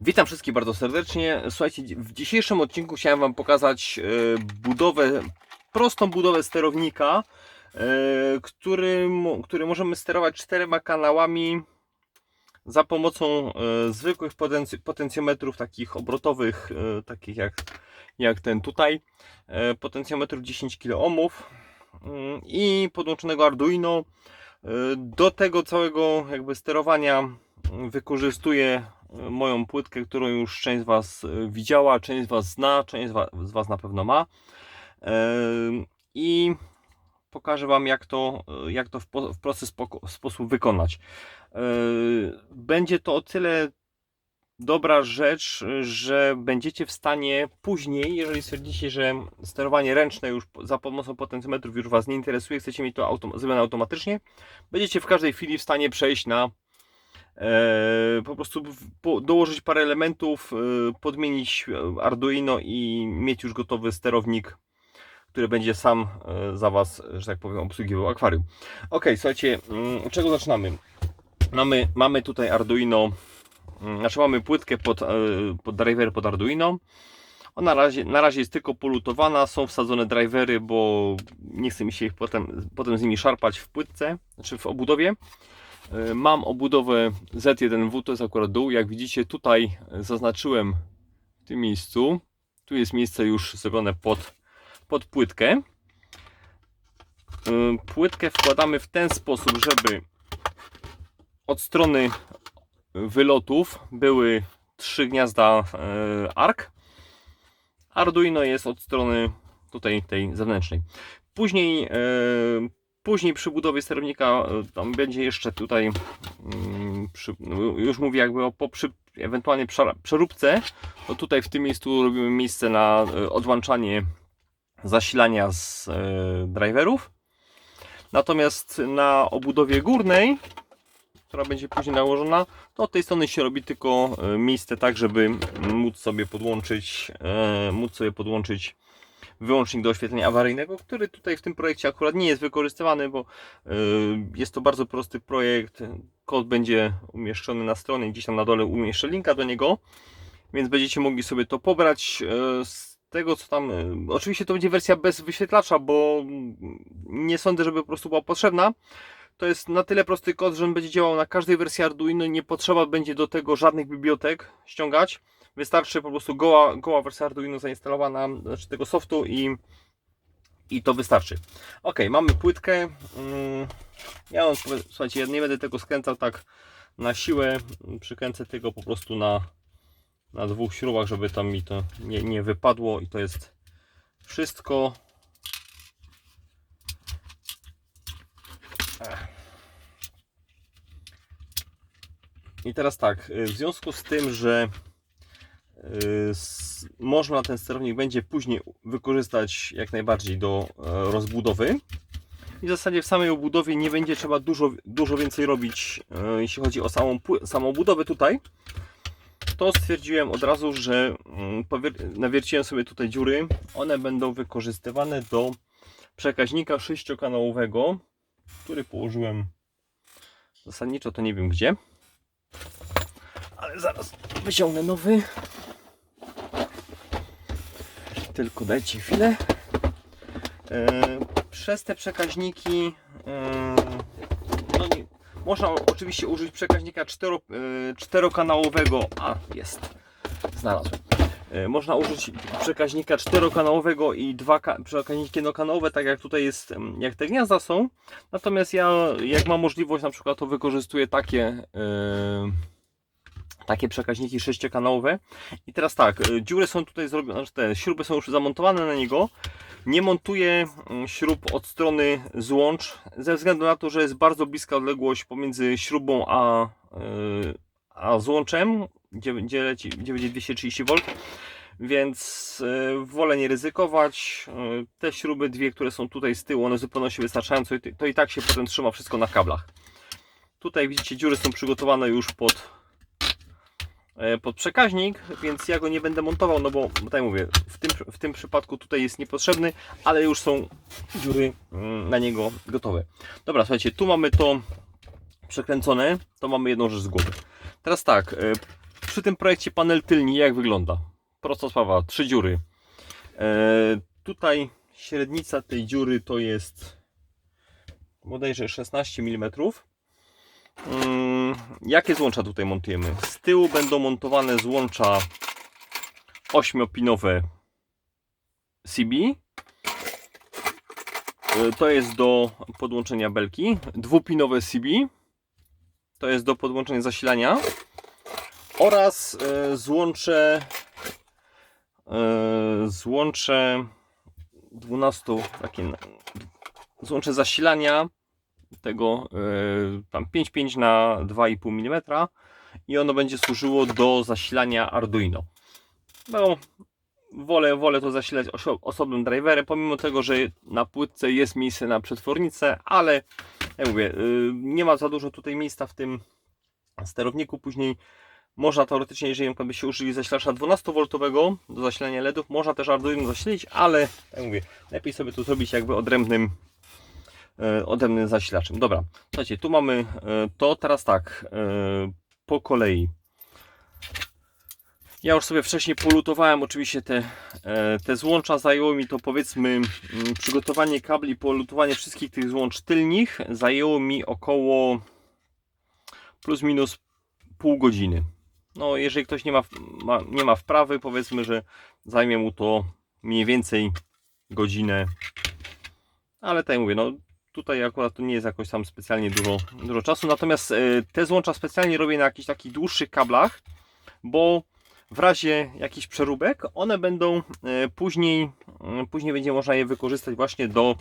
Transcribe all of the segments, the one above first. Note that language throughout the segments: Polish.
Witam wszystkich bardzo serdecznie. Słuchajcie, w dzisiejszym odcinku chciałem Wam pokazać e, budowę, prostą budowę sterownika, e, który, mo- który możemy sterować czterema kanałami za pomocą e, zwykłych potenc- potencjometrów takich obrotowych, takich jak, jak ten tutaj, potencjometrów 10 kΩ mm, i podłączonego Arduino. Do tego całego jakby sterowania wykorzystuję e, moją płytkę, którą już część z Was e, widziała, część z Was zna, część z wa- z Was na pewno ma. I pokażę Wam, jak to, e, jak to w, prosty sposób wykonać. Będzie to o tyle dobra rzecz, że będziecie w stanie później, jeżeli stwierdzicie, że sterowanie ręczne już za pomocą potencjometrów już Was nie interesuje, chcecie mieć to autom- zrobione automatycznie, będziecie w każdej chwili w stanie przejść na po prostu dołożyć parę elementów, e, podmienić e, Arduino i mieć już gotowy sterownik, który będzie sam e, za Was, że tak powiem, obsługiwał akwarium. Ok, słuchajcie, mm, od czego zaczynamy? Mamy, mamy tutaj Arduino, mm, znaczy mamy płytkę pod, e, pod driver pod Arduino. Ona na razie, na razie jest tylko polutowana, są wsadzone drivery, bo nie chce mi się ich potem, potem z nimi szarpać w płytce, znaczy w obudowie. E, Mam obudowę Z1W, to jest akurat dół. Jak widzicie, tutaj zaznaczyłem w tym miejscu. Tu jest miejsce już zrobione pod, pod płytkę. E, Płytkę wkładamy w ten sposób, żeby od strony wylotów były trzy gniazda e, ARC. Arduino jest od strony tutaj tej zewnętrznej. Później, później przy budowie sterownika e, tam będzie jeszcze tutaj mm, przy, no, już mówię jakby o po przy, ewentualnie przeróbce, to tutaj w tym miejscu robimy miejsce na e, odłączanie zasilania z e, driverów. Natomiast na obudowie górnej, która będzie później nałożona, to od tej strony się robi tylko miejsce tak, żeby móc sobie podłączyć, móc sobie podłączyć wyłącznik do oświetlenia awaryjnego, który tutaj w tym projekcie akurat nie jest wykorzystywany, bo e, jest to bardzo prosty projekt. Kod będzie umieszczony na stronie, gdzieś tam na dole umieszczę linka do niego, więc będziecie mogli sobie to pobrać e, z tego co tam. e, Oczywiście to będzie wersja bez wyświetlacza, bo nie sądzę, żeby po prostu była potrzebna. To jest na tyle prosty kod, że on będzie działał na każdej wersji Arduino i nie potrzeba będzie do tego żadnych bibliotek ściągać. Wystarczy po prostu goła, goła wersja Arduino zainstalowana, znaczy tego softu i, i to wystarczy. Ok, mamy płytkę. Mm, Ja mam, słuchajcie, ja nie będę tego skręcał tak na siłę. Przykręcę tego po prostu na, na dwóch śrubach, żeby tam mi to nie, nie wypadło i to jest wszystko. I teraz tak, y, w związku z tym, że można ten sterownik będzie później wykorzystać jak najbardziej do e, rozbudowy. I w zasadzie w samej obudowie nie będzie trzeba dużo, dużo więcej robić, e, jeśli chodzi o samą, samą budowę tutaj. To stwierdziłem od razu, że mm, nawierciłem sobie tutaj dziury. One będą wykorzystywane do przekaźnika sześciokanałowego, który położyłem zasadniczo to nie wiem gdzie. Ale zaraz wyciągnę nowy. Tylko dajcie chwilę. E, przez te przekaźniki e, no nie, można oczywiście użyć przekaźnika cztero, e, czterokanałowego. A, jest. Znalazłem. Można użyć przekaźnika czterokanałowego i dwa ka- przekaźniki jednokanałowe, tak jak tutaj jest, jak te gniazda są. Natomiast ja, jak mam możliwość, na przykład, to wykorzystuję takie. e, takie przekaźniki sześciokanałowe. I teraz tak, y, dziury są tutaj zrobione, znaczy te śruby są już zamontowane na niego. Nie montuję mm, śrub od strony złącz, ze względu na to, że jest bardzo bliska odległość pomiędzy śrubą a, y, a złączem, gdzie, gdzie, leci, gdzie będzie 230 V. Więc y, wolę nie ryzykować. Te śruby, dwie, które są tutaj z tyłu, one zupełnie się wystarczająco to i tak się potem trzyma wszystko na kablach. Tutaj widzicie, dziury są przygotowane już pod, pod przekaźnik, więc ja go nie będę montował, no bo tak mówię, w tym, w tym przypadku tutaj jest niepotrzebny, ale już są dziury mm, na niego gotowe. Dobra, słuchajcie, tu mamy to przekręcone, to mamy jedną rzecz z głowy. Teraz tak, e, przy tym projekcie panel tylni jak wygląda? Prosta sprawa, trzy dziury. E, tutaj średnica tej dziury to jest bodajże 16 mm. Mm, jakie złącza tutaj montujemy? Z tyłu będą montowane złącza 8-pinowe CB. E, To jest do podłączenia belki. Dwupinowe CB. To jest do podłączenia zasilania. Oraz e, złącze e, złącze 12 takie złącze zasilania tego e, tam 5,5 na 2,5 mm i ono będzie służyło do zasilania Arduino. No, wolę, wolę to zasilać oso- osobnym driverem, pomimo tego, że na płytce jest miejsce na przetwornicę, ale jak mówię, y, nie ma za dużo tutaj miejsca w tym sterowniku. Później można teoretycznie, jeżeli by się użyli zasilacza 12V do zasilania LEDów, można też Arduino zasilić, ale jak mówię, lepiej sobie to zrobić jakby odrębnym odrębnym zasilaczem. Dobra, słuchajcie, tu mamy e, to, teraz tak, e, po kolei. Ja już sobie wcześniej polutowałem oczywiście te, e, te złącza, zajęło mi to powiedzmy mm, przygotowanie kabli, polutowanie wszystkich tych złącz tylnych, zajęło mi około plus minus pół godziny. No jeżeli ktoś nie ma, ma, nie ma wprawy, powiedzmy, że zajmie mu to mniej więcej godzinę, ale tak mówię, no tutaj akurat to nie jest jakoś tam specjalnie dużo, dużo czasu, natomiast e, te złącza specjalnie robię na jakichś takich dłuższych kablach, bo w razie jakichś przeróbek one będą e, później, e, później będzie można je wykorzystać właśnie do,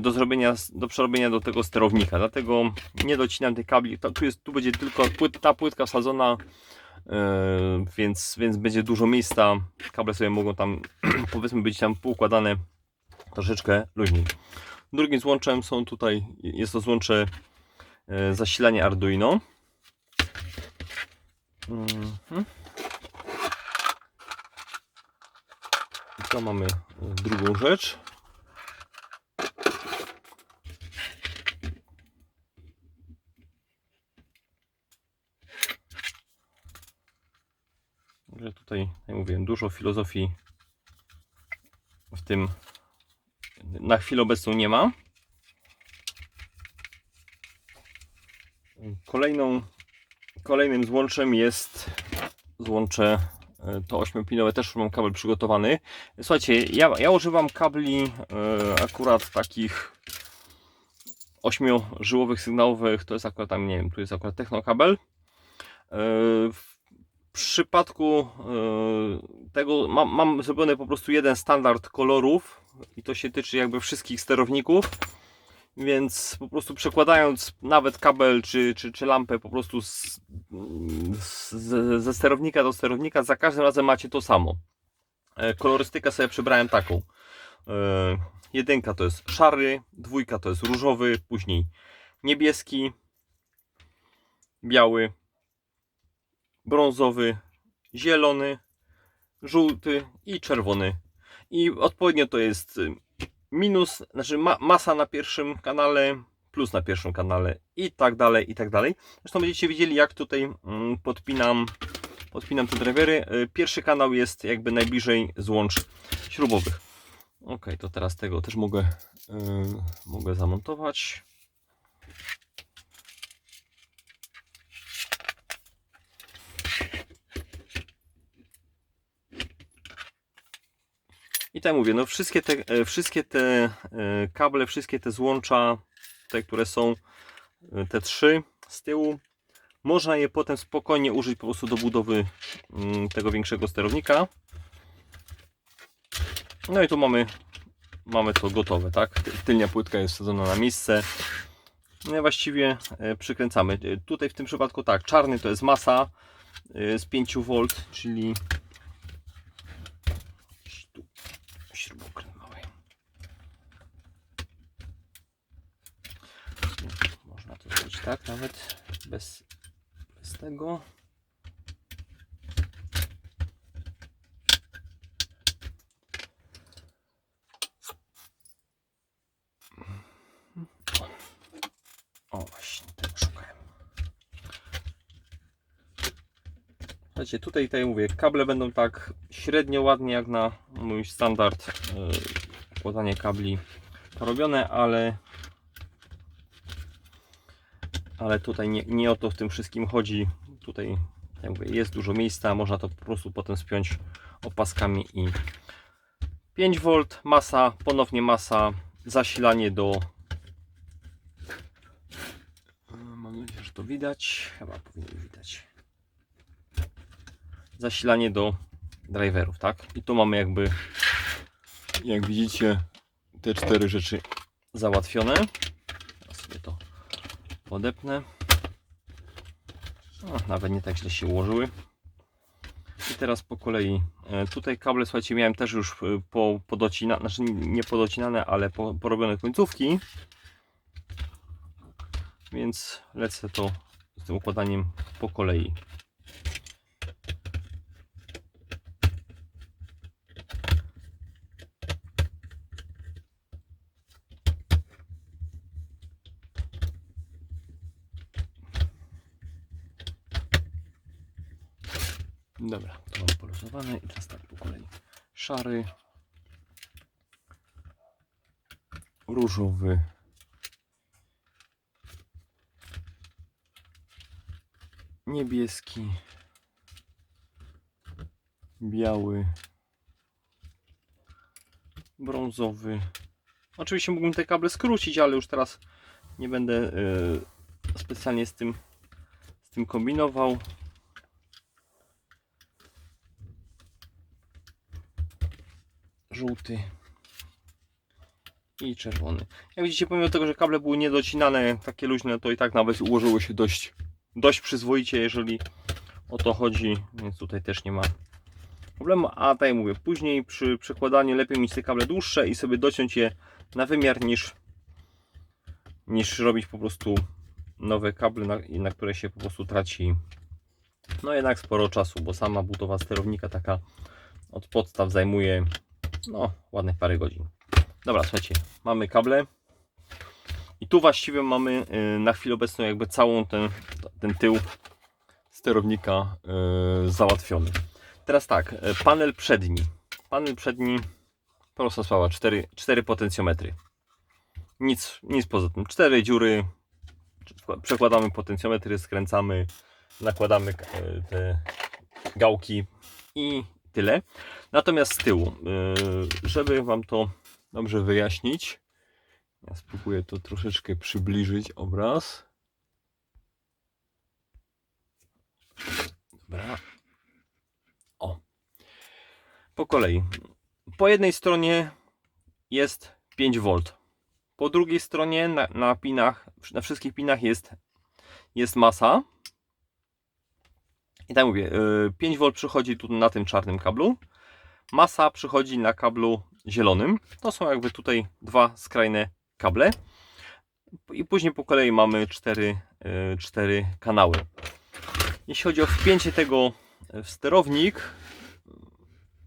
do zrobienia, do przerobienia do tego sterownika, dlatego nie docinam tych kabli, tu, jest, tu będzie tylko płyt, ta płytka wsadzona, więc, więc będzie dużo miejsca, kable sobie mogą tam powiedzmy być tam poukładane troszeczkę luźniej. Drugim złączem są tutaj, jest to złącze e, zasilania Arduino. Mhm. I to mamy e, drugą rzecz. Że tutaj, jak mówiłem, dużo filozofii w tym na chwilę obecną nie ma. Kolejną, kolejnym złączem jest złącze to 8-pinowe, też mam kabel przygotowany. Słuchajcie, ja, ja używam kabli e, akurat takich 8-żyłowych sygnałowych, to jest akurat tam, nie wiem, tu jest akurat technokabel. E, w przypadku e, tego mam, mam zrobiony po prostu jeden standard kolorów i to się tyczy jakby wszystkich sterowników. Więc po prostu przekładając nawet kabel czy, czy, czy lampę po prostu z, z, ze sterownika do sterownika, za każdym razem macie to samo. E, Kolorystykę sobie przybrałem taką. E, Jedynka to jest szary, dwójka to jest różowy, później niebieski, biały, brązowy, zielony, żółty i czerwony. I odpowiednio to jest y, minus, znaczy ma, masa na pierwszym kanale, plus na pierwszym kanale i tak dalej, i tak dalej. Zresztą będziecie widzieli jak tutaj mm, podpinam, podpinam te drivery. Y, Pierwszy kanał jest jakby najbliżej złącz śrubowych. Ok, to teraz tego też mogę, y, mogę zamontować. I tak mówię, no wszystkie te, e, wszystkie te e, kable, wszystkie te złącza, te, które są, e, te trzy z tyłu, można je potem spokojnie użyć po prostu do budowy mm, tego większego sterownika. No i tu mamy, mamy to gotowe, tak? Ty- Tylnia płytka jest wsadzona na miejsce. No i właściwie przykręcamy. Tutaj w tym przypadku tak, czarny to jest masa z 5V, czyli tu śrubokręt mały. Można to zrobić tak nawet bez, bez tego. O właśnie, szukałem. Słuchajcie, tutaj, tutaj mówię, kable będą tak średnio ładnie jak na mój standard yy, układanie kabli robione, ale ale tutaj nie, nie o to w tym wszystkim chodzi. Tutaj mówię, jest dużo miejsca, można to po prostu potem spiąć opaskami i 5V, masa, ponownie masa, zasilanie do Mam nadzieję, że to widać. Chyba powinno widać. Zasilanie do driverów, tak? I tu mamy jakby, jak widzicie, te cztery rzeczy załatwione. Teraz sobie to podepnę. Nawet nie tak źle się ułożyły. I teraz po kolei. E, Tutaj kable, słuchajcie, miałem też już e, po, podocinane, znaczy nie podocinane, ale po, porobione końcówki. Więc lecę to z tym układaniem po kolei. Dobra, to mam poluzowane i teraz tak po kolei. Szary, różowy, niebieski, biały, brązowy. Oczywiście mógłbym te kable skrócić, ale już teraz nie będę e, specjalnie z tym, z tym kombinował. Żółty i czerwony. Jak widzicie, pomimo tego, że kable były niedocinane, takie luźne, to i tak nawet ułożyło się dość dość przyzwoicie, jeżeli o to chodzi, więc tutaj też nie ma problemu. A tak jak mówię, później przy przekładaniu lepiej mieć te kable dłuższe i sobie dociąć je na wymiar niż, niż robić po prostu nowe kable, na, na które się po prostu traci no jednak sporo czasu, bo sama budowa sterownika taka od podstaw zajmuje no ładnych parę godzin. Dobra, słuchajcie, mamy kable. I tu właściwie mamy y, na chwilę obecną jakby całą ten, ten tył sterownika y, załatwiony. Teraz tak, y, panel przedni. Panel przedni, prosta sprawa, 4, 4 potencjometry. Nic, nic poza tym. 4 dziury, przekładamy potencjometry, skręcamy, nakładamy te gałki i tyle. Natomiast z tyłu, y, żeby Wam to dobrze wyjaśnić, ja spróbuję to troszeczkę przybliżyć obraz. Dobra. O. Po kolei. Po jednej stronie jest 5V. Po drugiej stronie na, na pinach, na wszystkich pinach jest, jest masa. I tak mówię, 5V przychodzi tu na tym czarnym kablu. Masa przychodzi na kablu zielonym. To są jakby tutaj dwa skrajne kable. I później po kolei mamy cztery, e, cztery kanały. Jeśli chodzi o wpięcie tego w sterownik,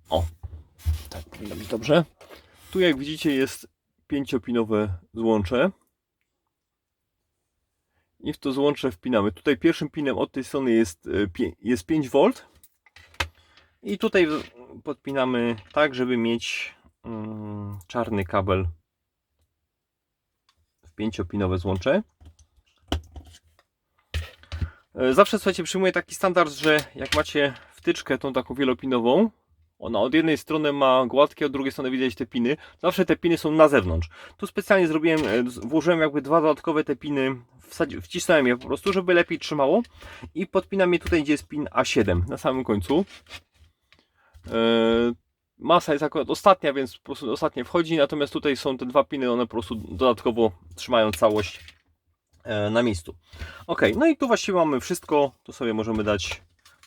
o, tak powinno być dobrze. Tu jak widzicie jest pięciopinowe złącze. I w to złącze wpinamy. Tutaj pierwszym pinem od tej strony jest, e, jest 5V. I tutaj podpinamy tak, żeby mieć mm, czarny kabel w pięciopinowe złącze. E, Zawsze słuchajcie, przyjmuję taki standard, że jak macie wtyczkę tą taką wielopinową, ona od jednej strony ma gładkie, od drugiej strony widać te piny. Zawsze te piny są na zewnątrz. Tu specjalnie zrobiłem, e, włożyłem jakby dwa dodatkowe te piny, wcisnąłem je po prostu, żeby lepiej trzymało i podpinam je tutaj, gdzie jest pin A7 na samym końcu. E, Masa jest akurat ostatnia, więc po prostu ostatnie wchodzi, natomiast tutaj są te dwa piny, one po prostu dodatkowo trzymają całość e, na miejscu. Ok, no i tu właściwie mamy wszystko, tu sobie możemy dać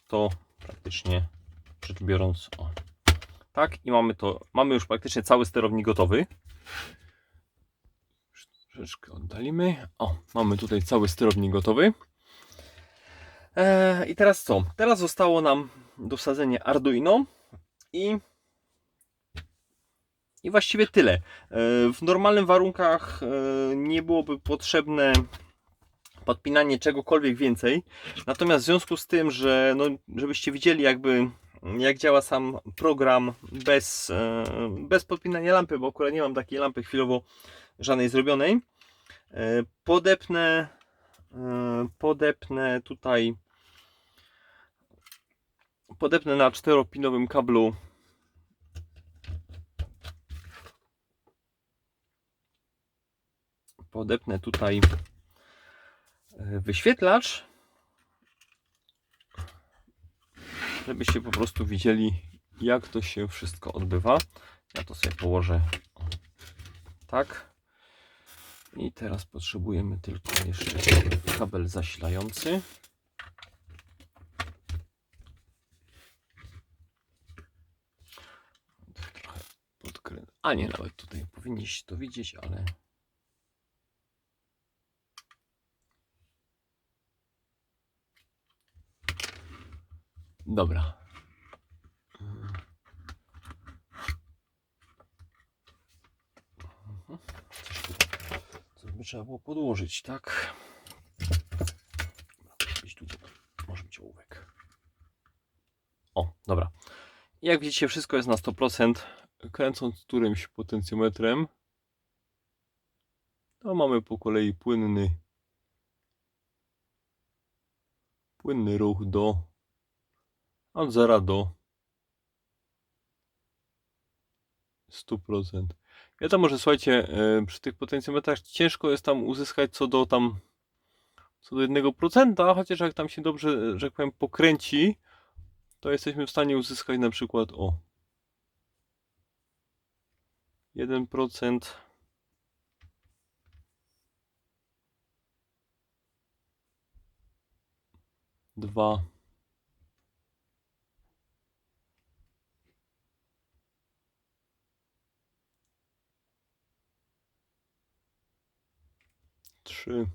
to praktycznie rzecz biorąc, o, tak i mamy to, mamy już praktycznie cały sterownik gotowy. Troszeczkę oddalimy, o, mamy tutaj cały sterownik gotowy. E, I teraz co? Teraz zostało nam do wsadzenia Arduino i i właściwie tyle. E, W normalnych warunkach e, nie byłoby potrzebne podpinanie czegokolwiek więcej. Natomiast w związku z tym, że no, żebyście widzieli jakby jak działa sam program bez, e, bez podpinania lampy, bo akurat nie mam takiej lampy chwilowo żadnej zrobionej. E, Podepnę, e, podepnę tutaj podepnę na czteropinowym kablu podepnę tutaj wyświetlacz żebyście po prostu widzieli jak to się wszystko odbywa. Ja to sobie położę. Tak. I teraz potrzebujemy tylko jeszcze kabel zasilający. Trochę podkrę... A nie, nawet tutaj powinniście to widzieć, ale Dobra. Coś by trzeba było podłożyć, tak? Gdzieś tu może być ołówek. O, dobra. Jak widzicie, wszystko jest na 100%. Kręcąc którymś potencjometrem, to mamy po kolei płynny płynny ruch do od 0 do 100%. Wiadomo, że słuchajcie, e, przy tych potencjometrach ciężko jest tam uzyskać co do tam co do 1%, chociaż jak tam się dobrze, że tak powiem, pokręci, to jesteśmy w stanie uzyskać na przykład o 1%. Dwa. Trzy.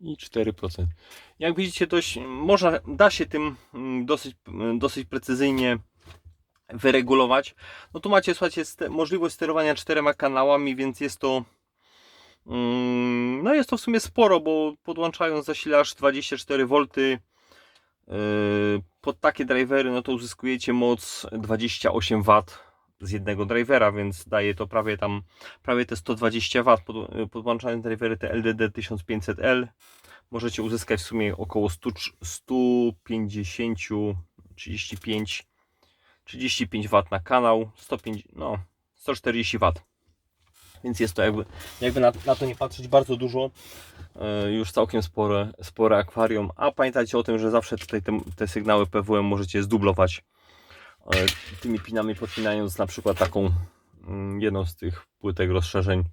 I 4%. Jak widzicie, dość, można, da się tym mm, dosyć, dosyć precyzyjnie wyregulować. No tu macie, słuchajcie, możliwość sterowania czterema kanałami, więc jest to mm, no jest to w sumie sporo, bo podłączając zasilacz 24V yy, pod takie drivery, no to uzyskujecie moc 28W z jednego drivera, więc daje to prawie tam prawie te 120W pod, podłączając drivery te LDD 1500L możecie uzyskać w sumie około 100, 150 35 35 W na kanał, 105, no, 140 W. Więc jest to jakby, jakby na, na to nie patrzeć bardzo dużo, e, już całkiem spore, spore akwarium. A pamiętajcie o tym, że zawsze tutaj te, te sygnały PWM możecie zdublować e, tymi pinami, podpinając na przykład taką mm, jedną z tych płytek rozszerzeń,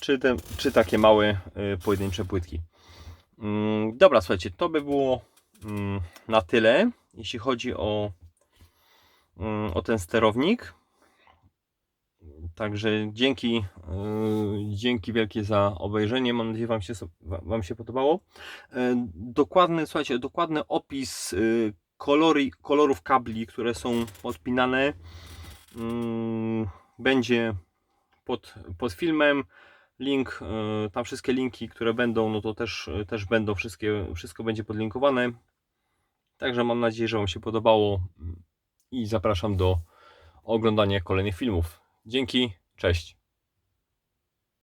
czy, te, czy takie małe e, pojedyncze płytki. Mm, Dobra, słuchajcie, to by było mm, na tyle, jeśli chodzi o o ten sterownik. Także dzięki, yy, dzięki wielkie za obejrzenie. Mam nadzieję, Wam się, wam się podobało. Yy, Dokładny, słuchajcie, dokładny opis yy, kolory, kolorów kabli, które są odpinane, yy, będzie pod, pod filmem. Link, yy, tam wszystkie linki, które będą, no to też, też będą, wszystkie, wszystko będzie podlinkowane. Także mam nadzieję, że Wam się podobało i zapraszam do oglądania kolejnych filmów. Dzięki, cześć.